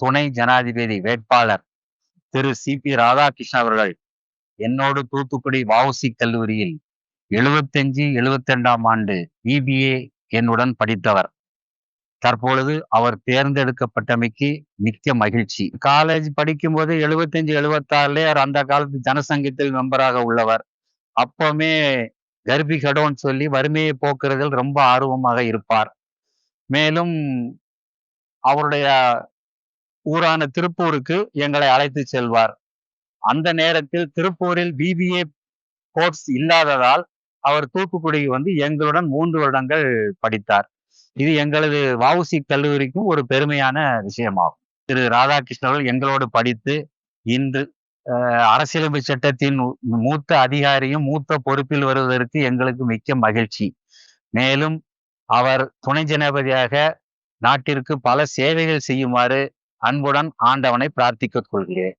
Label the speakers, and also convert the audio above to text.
Speaker 1: துணை ஜனாதிபதி வேட்பாளர் திரு சி பி ராதாகிருஷ்ணன் அவர்கள் என்னோடு தூத்துக்குடி வஉசி கல்லூரியில் எழுபத்தஞ்சு எழுபத்தி ரெண்டாம் ஆண்டு பிபிஏ என்னுடன் படித்தவர். தற்பொழுது அவர் தேர்ந்தெடுக்கப்பட்டமைக்கு மிக்க மகிழ்ச்சி. காலேஜ் படிக்கும்போது எழுபத்தஞ்சு எழுபத்தாறுலே அவர் அந்த காலத்து ஜனசங்கத்தில் மெம்பராக உள்ளவர். அப்பவுமே கர்ப்பி கடோன்னு சொல்லி வறுமையை போக்குறதில் ரொம்ப ஆர்வமாக இருப்பார். மேலும் அவருடைய ஊரான திருப்பூருக்கு எங்களை அழைத்து செல்வார். அந்த நேரத்தில் திருப்பூரில் பிபிஏ கோர்ஸ் இல்லாததால் அவர் தூத்துக்குடிக்கு வந்து எங்களுடன் மூன்று வருடங்கள் படித்தார். இது எங்களது வவுசி கல்லூரிக்கும் ஒரு பெருமையான விஷயமாகும். திரு ராதாகிருஷ்ணன் எங்களோடு படித்து இன்று அரசியலமைப்பு சட்டத்தின் மூத்த அதிகாரியும் மூத்த பொறுப்பில் வருவதற்கு எங்களுக்கு மிக்க மகிழ்ச்சி. மேலும் அவர் துணை ஜனாபதியாக நாட்டிற்கு பல சேவைகள் செய்யுமாறு அன்புடன் ஆண்டவனை பிரார்த்திக்க கொள்கிறேன்.